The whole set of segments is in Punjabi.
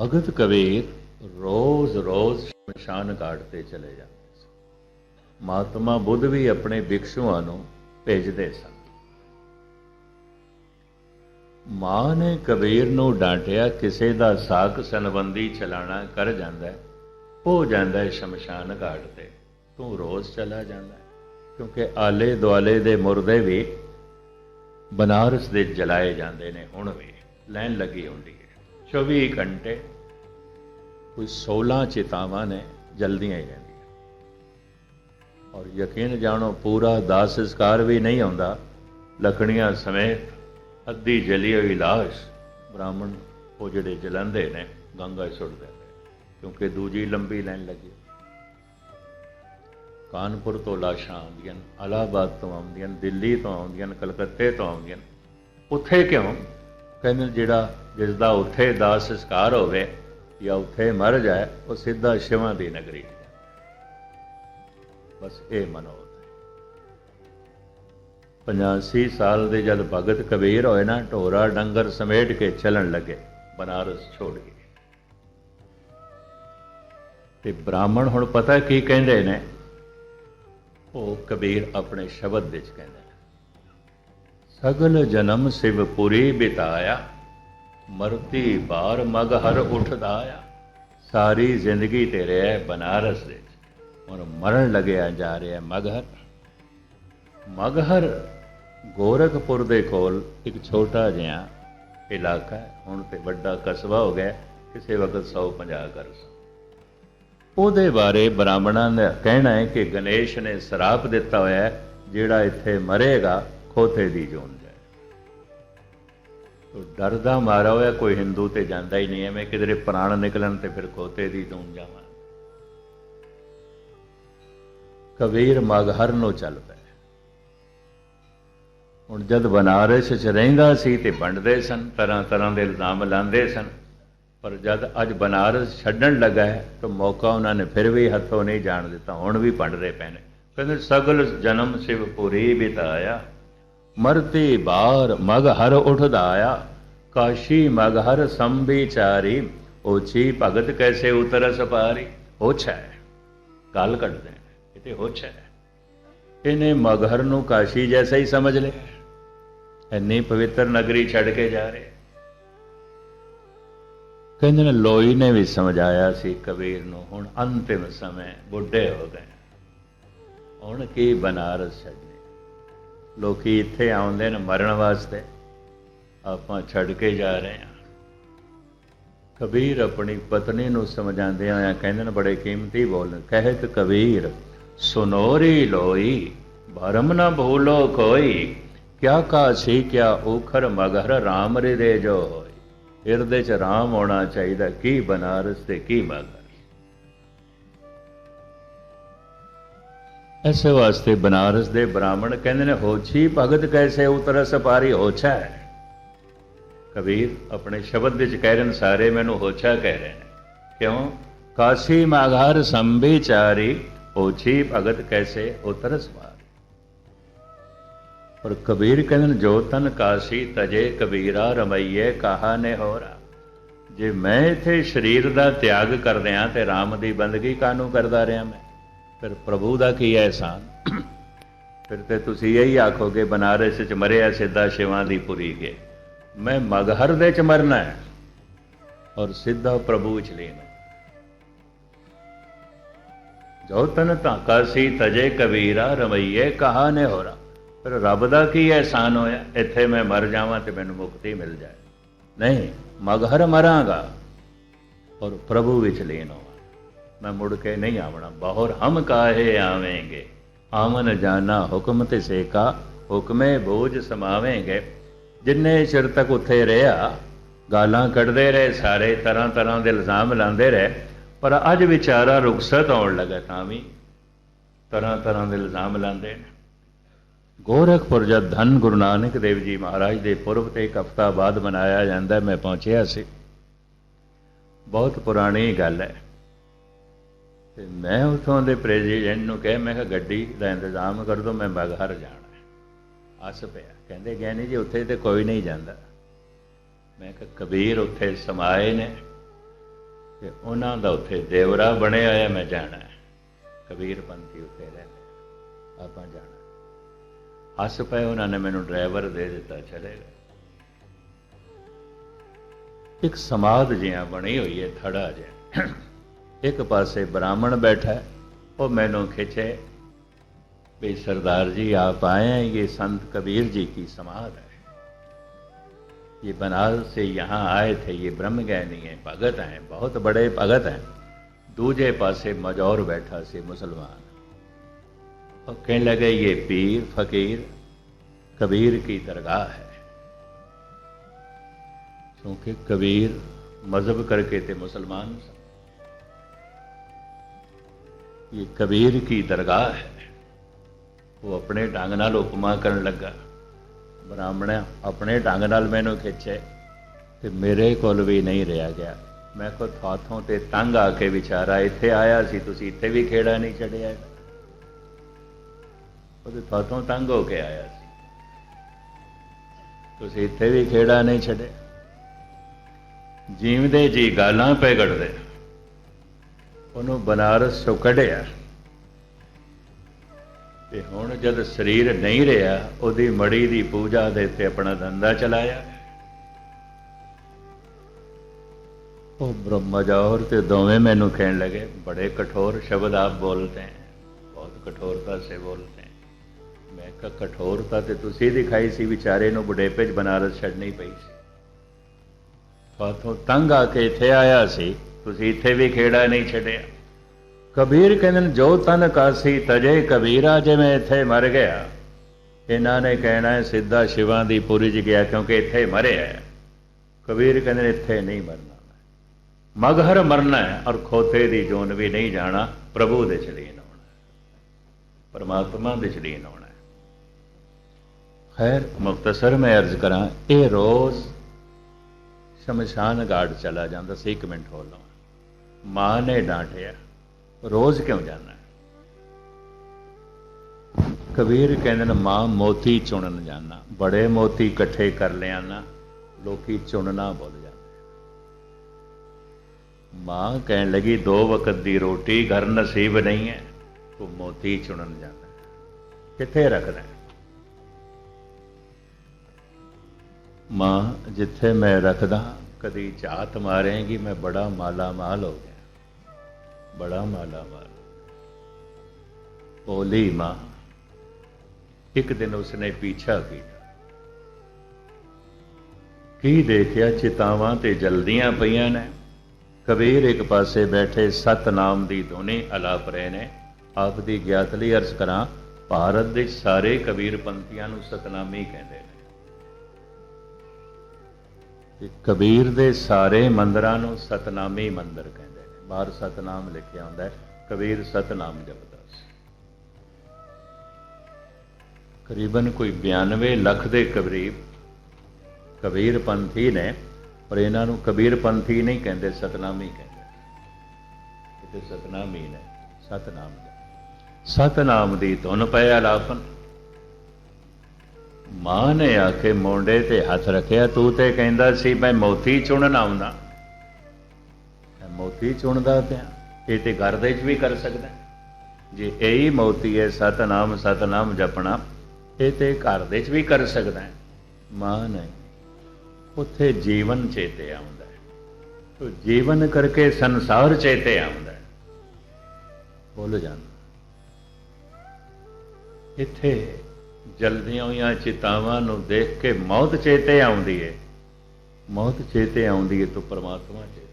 ਭਗਤ ਕਬੀਰ ਰੋਜ਼ ਰੋਜ਼ ਸ਼ਮਸ਼ਾਨ ਘਾਟ ਤੇ ਚਲੇ ਜਾਂਦੇ ਸਨ। ਮਹਾਤਮਾ ਬੁੱਧ ਵੀ ਆਪਣੇ ਭਿਕਸ਼ੂਆਂ ਨੂੰ ਭੇਜਦੇ ਸਨ। ਮਾਂ ਨੇ ਕਬੀਰ ਨੂੰ ਡਾਂਟਿਆ, ਕਿਸੇ ਦਾ ਸਾਕ ਸੰਬੰਧੀ ਚਲਾਣਾ ਕਰ ਜਾਂਦਾ ਹੋ ਜਾਂਦਾ ਸ਼ਮਸ਼ਾਨ ਘਾਟ ਤੇ। ਤੂੰ ਰੋਜ਼ ਚਲਾ ਜਾਂਦਾ ਕਿਉਂਕਿ ਆਲੇ ਦੁਆਲੇ ਦੇ ਮੁਰਦੇ ਵੀ ਬਨਾਰਸ ਦੇ ਜਲਾਏ ਜਾਂਦੇ ਨੇ, ਹੁਣ ਵੀ ਲੈਣ ਲੱਗੀ ਹੁੰਦੀ ਹੈ। 24 ਘੰਟੇ ਕੋਈ 16 ਚੇਤਾਵਾਂ ਨੇ ਜਲਦੀਆਂ ਹੀ ਰਹਿੰਦੀਆਂ। ਔਰ ਯਕੀਨ ਜਾਣੋ ਪੂਰਾ ਦਾਸ ਸੰਸਕਾਰ ਵੀ ਨਹੀਂ ਆਉਂਦਾ। ਲਕੜੀਆਂ ਸਮੇਤ ਅੱਧੀ ਜਲੀ ਹੋਈ ਲਾਸ਼ ਬ੍ਰਾਹਮਣ ਉਹ ਜਿਹੜੇ ਜਲੰਦੇ ਨੇ ਗੰਗਾ 'ਚ ਸੁੱਟ ਦਿੰਦੇ ਕਿਉਂਕਿ ਦੂਜੀ ਲੰਬੀ ਲਾਈਨ ਲੱਗੀ। ਕਾਨਪੁਰ ਤੋਂ ਲਾਸ਼ਾਂ ਆਉਂਦੀਆਂ ਨੇ, ਇਲਾਹਾਬਾਦ ਤੋਂ ਆਉਂਦੀਆਂ ਨੇ, ਦਿੱਲੀ ਤੋਂ ਆਉਂਦੀਆਂ ਨੇ, ਕਲਕੱਤੇ ਤੋਂ ਆਉਂਦੀਆਂ ਨੇ। ਉੱਥੇ ਕਿਉਂ? ਕਹਿੰਦੇ ਜਿਹੜਾ ਜਿਸ ਦਾ ਉੱਥੇ ਦਾਹ ਸੰਸਕਾਰ ਹੋਵੇ ਜਾਂ ਉੱਥੇ ਮਰ ਜਾਏ, ਉਹ ਸਿੱਧਾ ਸ਼ਿਵਾਂ ਦੀ ਨਗਰੀ ਬਸ ਇਹ ਮਨੋ ਹੈ। 85 ਸਾਲ ਦੇ ਜਦ ਭਗਤ ਕਬੀਰ ਹੋਏ ਨਾ, ਢੋਰਾ ਡੰਗਰ ਸਮੇਟ ਕੇ ਚੱਲਣ ਲੱਗੇ, ਬਨਾਰਸ ਛੋੜ ਕੇ ਤੇ ਬ੍ਰਾਹਮਣ ਹੁਣ ਪਤਾ ਕੀ ਕਹਿੰਦੇ ਨੇ? ਉਹ ਕਬੀਰ ਆਪਣੇ ਸ਼ਬਦ ਵਿੱਚ ਕਹਿੰਦੇ ਨੇ, ਸਗਲ ਜਨਮ ਸਿਵਪੁਰੀ ਬਿਤਾਇਆ ਮਰਤੀ ਬਾਰ ਮਗਹਰ ਉੱਠਦਾ ਆ। ਸਾਰੀ ਜ਼ਿੰਦਗੀ ਤੇ ਰਿਹਾ ਬਨਾਰਸ ਵਿੱਚ। ਹੁਣ ਮਰਨ ਲੱਗਿਆ ਜਾ ਰਿਹਾ ਮਗਹਰ। ਮਗਹਰ ਗੋਰਖਪੁਰ ਦੇ ਕੋਲ ਇੱਕ ਛੋਟਾ ਜਿਹਾ ਇਲਾਕਾ ਹੈ। ਹੁਣ ਤੇ ਵੱਡਾ ਕਸਬਾ ਹੋ ਗਿਆ। ਕਿਸੇ ਵਕਤ 150 ਘਰ ਸਨ। ਉਹਦੇ ਬਾਰੇ ਬ੍ਰਾਹਮਣਾਂ ਦਾ ਕਹਿਣਾ ਹੈ ਕਿ ਗਣੇਸ਼ ਨੇ ਸਰਾਪ ਦਿੱਤਾ ਹੋਇਆ ਹੈ, ਜਿਹੜਾ ਇੱਥੇ ਮਰੇਗਾ, ਖੋਤੇ ਦੀ ਜੂਨ। ਤੋ ਡਰਦਾ ਮਾਰਾ ਹੋਇਆ, ਕੋਈ ਹਿੰਦੂ ਤੇ ਜਾਂਦਾ ਹੀ ਨਹੀਂ, ਐਵੇਂ ਕਿਧਰੇ ਪ੍ਰਾਣ ਨਿਕਲਣ ਤੇ ਫਿਰ ਖੋਤੇ ਦੀ ਜੂਨ ਜਾਵਾਂ। ਕਬੀਰ ਮਗਹਰ ਨੂੰ ਚੱਲ ਪਿਆ ਹੁਣ ਜਦ ਬਨਾਰਸ ਚ ਰਹਿੰਦਾ ਸੀ ਤੇ ਵੰਡਦੇ ਸਨ, ਤਰ੍ਹਾਂ ਤਰ੍ਹਾਂ ਦੇ ਇਲਜ਼ਾਮ ਲਾਉਂਦੇ ਸਨ। ਪਰ ਜਦ ਅੱਜ ਬਨਾਰਸ ਛੱਡਣ ਲੱਗਾ ਹੈ, ਤਾਂ ਮੌਕਾ ਉਹਨਾਂ ਨੇ ਫਿਰ ਵੀ ਹੱਥੋਂ ਨਹੀਂ ਜਾਣ ਦਿੱਤਾ, ਹੁਣ ਵੀ ਵੰਡਦੇ ਪਏ ਨੇ ਕਹਿੰਦੇ, ਸਗਲ ਜਨਮ ਸਿਵ ਸਿਵਪੁਰੀ ਬਿਤਾਇਆ। ਮਰਤੀ ਬਾਰ ਮਗ ਹਰ ਉਠਦਾ ਆਇਆ ਕਾਸ਼ੀ ਮਗਹਰ ਸੰਭੀਚਾਰੀ, ਓਛੀ ਭਗਤ ਕੈਸੇ ਉਤਰ ਸਪਾਰੀ। ਹੋਛਾ ਹੈ ਕੱਢਦੇ ਨੇ ਇਹ ਇਹਨੇ ਮਗਹਰ ਨੂੰ ਕਾਸ਼ੀ ਜੈਸਾ ਹੀ ਸਮਝ ਲਿਆ। ਇੰਨੀ ਪਵਿੱਤਰ ਨਗਰੀ ਛੱਡ ਕੇ ਜਾ ਰਹੇ। ਕਹਿੰਦੇ ਨੇ, ਲੋਈ ਨੇ ਵੀ ਸਮਝਾਇਆ ਸੀ ਕਬੀਰ ਨੂੰ, ਹੁਣ ਅੰਤਿਮ ਸਮੇਂ, ਬੁੱਢੇ ਹੋ ਗਏ। ਹੁਣ ਕੀ ਬਨਾਰਸ ਛੱਡ ਲੋਕੀ ਇੱਥੇ ਆਉਂਦੇ ਨੇ ਮਰਨ ਵਾਸਤੇ। ਆਪਾਂ ਛੱਡ ਕੇ ਜਾ ਰਹੇ ਹਾਂ। ਕਬੀਰ ਆਪਣੀ ਪਤਨੀ ਨੂੰ ਸਮਝਾਉਂਦੇ ਆ ਕਹਿੰਦੇ ਨੇ, ਬੜੇ ਕੀਮਤੀ ਬੋਲ। ਕਹਿਤ ਕਬੀਰ, ਸੁਨੋਰੀ ਲੋਈ ਭਰਮ ਨਾ ਭੂਲੋ ਕੋਈ। ਕਿਆ ਕਾਸ਼ੀ, ਕਿਆ ਓਖਰ ਮਗਰ ਰਾਮ ਰੇ ਜੋ ਹੋਈ ਹਿਰਦੇ ਚ ਰਾਮ ਹੋਣਾ ਚਾਹੀਦਾ, ਕੀ ਬਨਾਰਸ ਤੇ ਕੀ ਮਗਰ ਐਸੇ ਵਾਸਤੇ ਬਨਾਰਸ ਦੇ ਬ੍ਰਾਹਮਣ ਕਹਿੰਦੇ ਨੇ ਹੋਛੀ ਭਗਤ ਕੈਸੇ ਉਤਰ ਸਪਾਰੀ ਹੋਛਾ? ਹੈ ਕਬੀਰ ਆਪਣੇ ਸ਼ਬਦ ਵਿੱਚ ਕਹਿ ਰਹੇ ਨੇ, ਸਾਰੇ ਮੈਨੂੰ ਹੋਛਾ ਕਹਿ ਰਹੇ ਨੇ। ਕਿਉਂ? ਕਾਸ਼ੀ ਮਾਘਾਰ ਸੰਭੀਚਾਰੀ ਹੋਛੀ ਭਗਤ ਕੈਸੇ ਉਤਰ ਸਪਾਰੀ ਪਰ ਕਬੀਰ ਕਹਿੰਦੇ ਨੇ, ਜੋ ਤਨ ਕਾਸ਼ੀ ਤਜੇ ਕਬੀਰਾ ਰਮਈਏ, ਕਹਾ ਨੇ ਹੋਰਾ? ਜੇ ਮੈਂ ਇਥੇ ਸਰੀਰ ਦਾ ਤਿਆਗ ਕਰ ਦਿਆਂ ਤੇ RAM ਦੀ ਬੰਦਗੀ ਕਾਨੂੰ ਕਰਦਾ ਰਿਹਾ ਮੈਂ? ਫਿਰ ਪ੍ਰਭੂ ਦਾ ਕੀ ਐਹਸਾਨ ਫਿਰ ਤੇ ਤੁਸੀਂ ਇਹੀ ਆਖੋਗੇ, ਬਨਾਰਸ ਚ ਮਰਿਆ ਸਿੱਧਾ ਸ਼ਿਵਾਂ ਦੀ ਪੁਰੀ ਕੇ ਮੈਂ ਮਗਹਰ ਦੇ ਚ ਮਰਨਾ ਹੈ ਔਰ ਸਿੱਧਾ ਪ੍ਰਭੂ ਚ ਲੈਣਾ ਜੋ ਤਨ ਧਾਕਾ ਸੀ ਤਜੇ ਕਬੀਰਾ ਰਮਈਏ ਕਹਾ ਨੇ ਹੋਰਾ। ਫਿਰ ਰੱਬ ਦਾ ਕੀ ਐਹਸਾਨ ਹੋਇਆ? ਇੱਥੇ ਮੈਂ ਮਰ ਜਾਵਾਂ ਤੇ ਮੈਨੂੰ ਮੁਕਤੀ ਮਿਲ ਜਾਏ। ਨਹੀਂ, ਮਗਹਰ ਮਰਾਂਗਾ ਔਰ ਪ੍ਰਭੂ ਵਿੱਚ ਲੀਨ ਹੋਵਾਂ। ਮੈਂ ਮੁੜ ਕੇ ਨਹੀਂ ਆਵਣਾ। ਬਾਹਰ ਹਮ ਕਾਹੇ ਆਵੇਂਗੇ? ਆਮਨ ਜਾਣਾ ਹੁਕਮ ਤੇ ਸੇਕਾ, ਹੁਕਮੇ ਬੋਝ ਸਮਾਵੇਂਗੇ। ਜਿੰਨੇ ਚਿਰ ਤੱਕ ਉੱਥੇ ਰਿਹਾ, ਗਾਲਾਂ ਕੱਢਦੇ ਰਹੇ, ਸਾਰੇ ਤਰ੍ਹਾਂ ਤਰ੍ਹਾਂ ਦੇ ਇਲਜ਼ਾਮ ਲਾਉਂਦੇ ਰਹੇ, ਪਰ ਅੱਜ ਵਿਚਾਰਾ ਰੁਖਸਤ ਆਉਣ ਲੱਗਾ ਤਾਂ ਵੀ ਤਰ੍ਹਾਂ ਤਰ੍ਹਾਂ ਦੇ ਇਲਜ਼ਾਮ ਲਾਉਂਦੇ ਨੇ। ਗੋਰਖਪੁਰ ਜਦ ਧੰਨ ਗੁਰੂ ਨਾਨਕ ਦੇਵ ਜੀ ਮਹਾਰਾਜ ਦੇ ਪੁਰਬ ਤੇ ਇੱਕ ਹਫ਼ਤਾ ਬਾਅਦ ਮਨਾਇਆ ਜਾਂਦਾ, ਮੈਂ ਪਹੁੰਚਿਆ ਸੀ। ਬਹੁਤ ਪੁਰਾਣੀ ਗੱਲ ਹੈ। ਤੇ ਮੈਂ ਉਥੋਂ ਦੇ ਪ੍ਰੈਜ਼ੀਡੈਂਟ ਨੂੰ ਕਹੇ, ਮੈਂ ਕਿਹਾ, ਗੱਡੀ ਦਾ ਇੰਤਜ਼ਾਮ ਕਰ ਦੋ, ਮੈਂ ਬਾਹਰ ਜਾਣਾ ਹੈ। ਆਸ ਪਿਆ। ਕਹਿੰਦੇ ਗਿਆਨੀ ਜੀ, ਉੱਥੇ ਤੇ ਕੋਈ ਨਹੀਂ ਜਾਂਦਾ। ਮੈਂ ਕਿਹਾ, ਕਬੀਰ ਉੱਥੇ ਸਮਾਏ ਨੇ ਤੇ ਉਹਨਾਂ ਦਾ ਉੱਥੇ ਦੇਵਰਾ ਬਣਿਆ ਹੋਇਆ, ਮੈਂ ਜਾਣਾ ਕਬੀਰ ਪੰਥੀ ਉੱਥੇ ਰਹਿੰਦੇ ਆਪਾਂ ਜਾਣਾ ਹੱਸ ਪਏ, ਉਹਨਾਂ ਨੇ ਮੈਨੂੰ ਡਰਾਈਵਰ ਦੇ ਦਿੱਤਾ, ਚਲੇ ਗਏ। ਇੱਕ ਸਮਾਧ ਜਿਹਾ ਬਣੀ ਹੋਈ ਹੈ, ਥੜਾ ਜਿਹਾ। ਇੱਕ ਪਾਸੇ ਬ੍ਰਾਹਮਣ ਬੈਠਾ ਹੈ ਉਹ ਮੈਨੂੰ ਖਿੱਚੇ भी सरदार जी आप आए हैं ये संत कबीर जी की समाध है ये बनारस से यहाँ आए थे ये ब्रह्म ज्ञानी हैं भगत हैं बहुत बड़े भगत हैं दूजे पासे मजौर बैठा से मुसलमान और कहने लगे ये पीर फकीर कबीर की दरगाह है क्योंकि कबीर मजहब करके थे मुसलमान ये कबीर की दरगाह है ਉਹ ਆਪਣੇ ਢੰਗ ਨਾਲ ਉਪਮਾ ਕਰਨ ਲੱਗਾ ਬ੍ਰਾਹਮਣ ਆਪਣੇ ਢੰਗ ਨਾਲ ਮੈਨੂੰ ਖਿੱਚੇ ਤੇ ਮੇਰੇ ਕੋਲ ਵੀ ਨਹੀਂ ਰਿਹਾ ਗਿਆ ਮੈਂ ਕੋ ਥਾਥੋਂ ਤੇ ਤੰਗ ਆ ਕੇ ਵਿਚਾਰਾ ਇੱਥੇ ਆਇਆ ਸੀ ਤੁਸੀਂ ਇੱਥੇ ਵੀ ਖੇੜਾ ਨਹੀਂ ਛੱਡਿਆ ਉਹਦੇ ਥਾਥੋਂ ਤੰਗ ਹੋ ਕੇ ਆਇਆ ਸੀ ਤੁਸੀਂ ਇੱਥੇ ਵੀ ਖੇੜਾ ਨਹੀਂ ਛੱਡਿਆ ਜੀਵਦੇ ਜੀ ਗਾਲਾਂ ਪੈ ਗੜਦੇ ਉਹਨੂੰ ਬਨਾਰਸ ਤੋਂ ਕੱਢਿਆ। ਤੇ ਹੁਣ ਜਦ ਸਰੀਰ ਨਹੀਂ ਰਿਹਾ, ਉਹਦੀ ਮੜੀ ਦੀ ਪੂਜਾ ਦੇ ਤੇ ਆਪਣਾ ਧੰਦਾ ਚਲਾਇਆ। ਉਹ ਬ੍ਰਹਮਜੌਰ ਤੇ ਦੋਵੇਂ ਮੈਨੂੰ ਕਹਿਣ ਲੱਗੇ, ਬੜੇ ਕਠੋਰ ਸ਼ਬਦ ਆਪ ਬੋਲਦੇ ਹੈ ਬਹੁਤ ਕਠੋਰਤਾ ਸੇ ਬੋਲਦੇ ਹੈ ਮੈਂ ਕਿਹਾ ਕਠੋਰਤਾ ਤੇ ਤੁਸੀਂ ਦਿਖਾਈ ਸੀ ਵਿਚਾਰੇ ਨੂੰ ਬੁਢੇਪੇ ਚ ਬਨਾਰਸ ਛੱਡਣੀ ਪਈ ਸੀ। ਪਾਥੋਂ ਤੰਗ ਆ ਕੇ ਇੱਥੇ ਆਇਆ ਸੀ। ਤੁਸੀਂ ਇੱਥੇ ਵੀ ਖੇੜਾ ਨਹੀਂ ਛੱਡਿਆ। ਕਬੀਰ ਕਹਿੰਦੇ ਨੇ, ਜੋ ਤਨ ਕਾਸੀ ਤਜੇ ਕਬੀਰਾ ਜਿਵੇਂ ਇੱਥੇ ਮਰ ਗਿਆ। ਇਹਨਾਂ ਨੇ ਕਹਿਣਾ ਹੈ, ਸਿੱਧਾ ਸ਼ਿਵਾਂ ਦੀ ਪੁਰੀ ਚ ਗਿਆ ਕਿਉਂਕਿ ਇੱਥੇ ਮਰਿਆ ਕਬੀਰ ਕਹਿੰਦੇ ਨੇ, ਇੱਥੇ ਨਹੀਂ ਮਰਨਾ ਮਗਹਰ ਮਰਨਾ ਹੈ ਔਰ ਖੋਤੇ ਦੀ ਜੋਨ ਵੀ ਨਹੀਂ ਜਾਣਾ, ਪ੍ਰਭੂ ਦੇ ਚਲੀਨ ਆਉਣਾ ਪਰਮਾਤਮਾ ਦੇ ਚਲੀਨ ਆਉਣਾ ਖੈਰ ਮੁਖਤਸਰ ਮੈਂ ਅਰਜ਼ ਕਰਾਂ, ਇਹ ਰੋਜ਼ ਸ਼ਮਸ਼ਾਨ ਘਾਟ ਚਲਾ ਜਾਂਦਾ ਸੀ, ਇੱਕ ਮਿੰਟ ਹੋ ਲਵਾਂ ਮਾਂ ਨੇ ਡਾਂਟਿਆ, ਰੋਜ਼ ਕਿਉਂ ਜਾਣਾ? ਕਬੀਰ ਕਹਿੰਦੇ ਨੇ, ਮਾਂ ਮੋਤੀ ਚੁਣਨ ਜਾਣਾ, ਬੜੇ ਮੋਤੀ ਇਕੱਠੇ ਕਰ ਲਿਆਣਾ ਲੋਕੀ ਚੁਣਨਾ ਭੁੱਲ ਜਾਂਦੇ ਮਾਂ ਕਹਿਣ ਲੱਗੀ, ਦੋ ਵਕਤ ਦੀ ਰੋਟੀ ਘਰ ਨਸੀਬ ਨਹੀਂ ਹੈ, ਤੂੰ ਮੋਤੀ ਚੁਣਨ ਜਾਣਾ। ਕਿੱਥੇ ਰੱਖਣਾ? ਮਾਂ, ਜਿੱਥੇ ਮੈਂ ਰੱਖਦਾ, ਕਦੀ ਝਾਤ ਮਾਰੇਗੀ, ਮੈਂ ਬੜਾ ਮਾਲਾ ਮਾਲ ਹੋ ਗਿਆ। ਬੜਾ ਮਾਲਾ ਮਾਲ ਬੋਲੀ ਮਾਂ, ਇੱਕ ਦਿਨ ਉਸਨੇ ਪੀਛਾ ਕੀਤਾ। ਕੀ ਦੇਖਿਆ ਚਿਤਾਵਾਂ ਤੇ ਜਲਦੀਆਂ ਪਈਆਂ ਨੇ? ਕਬੀਰ ਇੱਕ ਪਾਸੇ ਬੈਠੇ ਸਤਨਾਮ ਦੀ ਧੁਨੀ ਅਲਾਪ ਰਹੇ ਨੇ। ਆਪ ਦੀ ਗਿਆਤ ਲਈ ਅਰਜ਼ ਕਰਾਂ, ਭਾਰਤ ਦੇ ਸਾਰੇ ਕਬੀਰ ਪੰਥੀਆਂ ਨੂੰ ਸਤਨਾਮੀ ਕਹਿੰਦੇ ਨੇ। ਤੇ ਕਬੀਰ ਦੇ ਸਾਰੇ ਮੰਦਰਾਂ ਨੂੰ ਸਤਨਾਮੀ ਮੰਦਰ ਕਹਿੰਦੇ ਬਾਹਰ ਸਤਨਾਮ ਲਿਖਿਆ ਹੁੰਦਾ ਹੈ, ਕਬੀਰ ਸਤਨਾਮ ਜਪਦਾ ਸੀ। ਕਰੀਬਨ ਕੋਈ 92 ਲੱਖ ਦੇ ਕਰੀਬ ਕਬੀਰ ਪੰਥੀ ਨੇ, ਪਰ ਇਹਨਾਂ ਨੂੰ ਕਬੀਰ ਪੰਥੀ ਨਹੀਂ ਕਹਿੰਦੇ, ਸਤਨਾਮੀ ਕਹਿੰਦੇ। ਇਹ ਸਤਨਾਮੀ ਨੇ, ਸਤਨਾਮ ਸਤਨਾਮ ਦੀ ਧੁਨ ਪਏ ਆਲਾਪਨ ਮਾਂ ਨੇ ਆਖੇ ਕੇ ਮੋਢੇ ਤੇ ਹੱਥ ਰੱਖਿਆ, ਤੂੰ ਤੇ ਕਹਿੰਦਾ ਸੀ, ਮੈਂ ਮੋਤੀ ਚੁਣਨ ਆਉਂਦਾ। ਮੋਤੀ ਚੁਣਦਾ ਪਿਆ। ਇਹ ਤੇ ਘਰ ਦੇ ਵਿੱਚ ਵੀ ਕਰ ਸਕਦਾ ਜੇ ਇਹੀ ਮੋਤੀ ਹੈ, ਸਤਨਾਮ ਸਤਨਾਮ ਜਪਣਾ, ਇਹ ਤੇ ਘਰ ਦੇ ਵਿੱਚ ਵੀ ਕਰ ਸਕਦਾ ਹੈ। ਮਾਂ ਨਹੀਂ, ਉੱਥੇ ਜੀਵਨ ਚੇਤੇ ਆਉਂਦਾ ਹੈ। ਤੋ ਜੀਵਨ ਕਰਕੇ ਸੰਸਾਰ ਚੇਤੇ ਆਉਂਦਾ ਹੈ। ਭੁੱਲ ਜਾਂਦਾ। ਇੱਥੇ ਜਲਦੀਆਂ ਹੋਈਆਂ ਚਿਤਾਵਾਂ ਨੂੰ ਦੇਖ ਕੇ ਮੌਤ ਚੇਤੇ ਆਉਂਦੀ ਹੈ। ਮੌਤ ਚੇਤੇ ਆਉਂਦੀ ਹੈ ਤਾਂ ਪਰਮਾਤਮਾ ਚੇਤੇ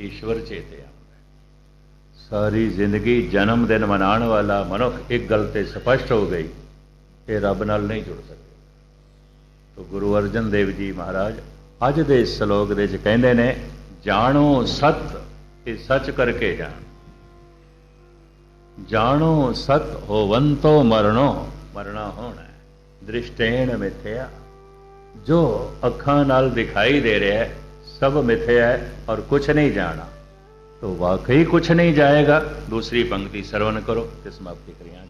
ਈਸ਼ਵਰ ਚੇਤੇ ਆਉਂਦਾ ਸਾਰੀ ਜ਼ਿੰਦਗੀ ਜਨਮ ਦਿਨ ਮਨਾਉਣ ਵਾਲਾ ਮਨੁੱਖ ਇੱਕ ਗੱਲ ਤੇ ਸਪਸ਼ਟ ਹੋ ਗਈ ਕਿ ਰੱਬ ਨਾਲ ਨਹੀਂ ਜੁੜ ਸਕਦਾ ਤੋ ਗੁਰੂ ਅਰਜਨ ਦੇਵ ਜੀ ਮਹਾਰਾਜ ਅੱਜ ਦੇ ਇਸ ਸ਼ਲੋਕ ਦੇ ਵਿੱਚ ਕਹਿੰਦੇ ਨੇ, ਜਾਣੋ ਸਤ ਤੇ ਸੱਚ ਕਰਕੇ ਜਾਣ। ਜਾਣੋ ਸਤ ਹੋਵੰਤੋ ਮਰਣੋ, ਮਰਣਾ ਹੋਣਾ ਦ੍ਰਿਸ਼ਟੇਣ ਮਿਥਿਆ। ਜੋ ਅੱਖਾਂ ਨਾਲ ਦਿਖਾਈ ਦੇ ਰਿਹਾ ਹੈ सब मिथ्या है और कुछ नहीं जाना तो वाकई कुछ नहीं जाएगा दूसरी पंक्ति श्रवण करो जिसमें आपकी क्रिया